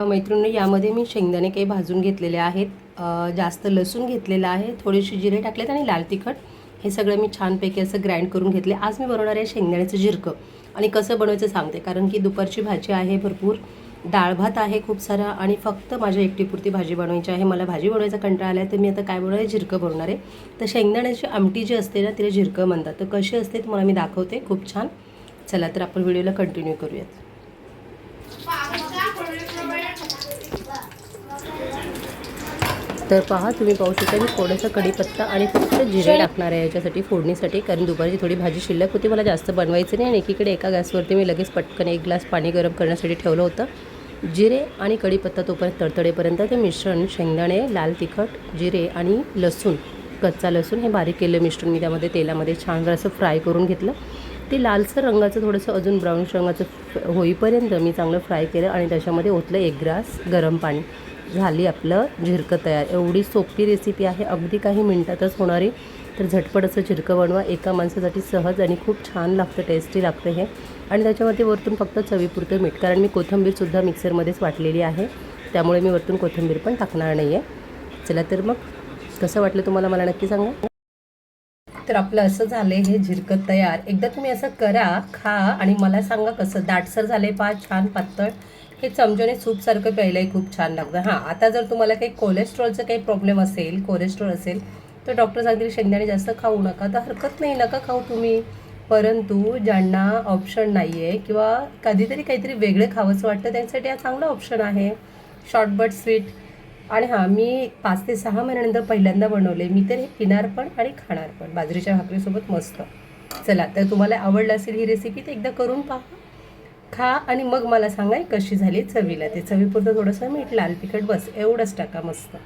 मैत्रिणी यामध्ये मी शेंगदाणे काही भाजून घेतलेले आहेत. जास्त लसूण घेतलेलं आहे. थोडेसे जिरे टाकलेत आणि लाल तिखट. हे सगळं मी छानपैकी असं ग्राइंड करून घेतले. आज मी बनवणार आहे शेंगदाण्याचं जिरकं. आणि कसं बनवायचं सांगते कारण की दुपारची भाजी आहे भरपूर. डाळ भात आहे खूप सारा आणि फक्त माझ्या एकटीपुरती भाजी बनवायची आहे. मला भाजी बनवायचा कंटाळा आला आहे तर मी आता काय बनवणार आहे? जिरकं बनवणार आहे. तर शेंगदाण्याची आमटी जी असते ना तिला जिरकं म्हणतात. तर कशी असते तुम्हाला मी दाखवते. खूप छान. चला तर आपण व्हिडिओला कंटिन्यू करूयात. तर पहा तुम्ही पाहू शकता मी थोडंसं कढीपत्ता आणि फक्त जिरे टाकणार आहे याच्यासाठी फोडणीसाठी कारण दुपारची थोडी भाजी शिल्लक होती मला जास्त बनवायची नाही आणि एकीकडे एका गॅसवरती मी लगेच पटकन एक ग्लास पाणी गरम करण्यासाठी ठेवलं होतं. जिरे आणि कढीपत्ता तोपर्यंत तडतडेपर्यंत ते मिश्रण शेंगदाणे लाल तिखट जिरे आणि लसूण कच्चा लसूण हे बारीक केलं मिश्रण मी त्यामध्ये तेलामध्ये छान असं फ्राय करून घेतलं. ते लालसर रंगाचं थोडंसं अजून ब्राऊनिश रंगाचं होईपर्यंत मी चांगलं फ्राय केलं आणि त्याच्यामध्ये ओतलं एक ग्लास गरम पाणी. झाली आपलं झिरकं तयार. एवढी सोपी रेसिपी आहे. अगदी काही मिनटातच होणारी. तर झटपट असं झिरकं बनवा. एका माणसासाठी सहज आणि खूप छान लागतं टेस्टी लागतं हे. आणि त्याच्यामध्ये वरतून फक्त चवीपुरतं मीठ. कारण मी कोथिंबीरसुद्धा मिक्सरमध्येच वाटलेली आहे. त्यामुळे मी वरतून कोथिंबीर पण टाकणार नाही आहे चला तर मग. कसं वाटलं तुम्हाला मला नक्की सांगा. तर आपलं असं झालं हे झिरकत तयार. एकदा तुम्ही असं करा खा आणि मला सांगा कसं. दाटसर झाले पा छान पातळ. हे चमच्याने सूपसारखं प्यायलाही खूप छान लागतं. हां आता जर तुम्हाला काही कोलेस्ट्रॉलचं काही प्रॉब्लेम असेल कोलेस्ट्रॉल असेल तर डॉक्टर सांगतील शेंगदाणे जास्त खाऊ नका. तर हरकत नाही नका खाऊ तुम्ही. परंतु ज्यांना ऑप्शन नाही आहे किंवा कधीतरी काहीतरी वेगळं खावंसं वाटतं त्यांच्यासाठी हा चांगला ऑप्शन आहे. शॉर्टबट स्वीट आणि हां मी पाच ते सहा महिन्यानंतर पहिल्यांदा बनवले. मी तर हे पिणार पण आणि खाणार पण. बाजरीच्या भाकरीसोबत मस्त. चला तर तुम्हाला आवडलं असेल ही रेसिपी तर एकदा करून पहा. खा आणि मग मला सांगा कशी झाली चवीला. ते चवीपुरतं थोडंसं मीठ लाल तिखट बस. एवढंच टाका मस्त.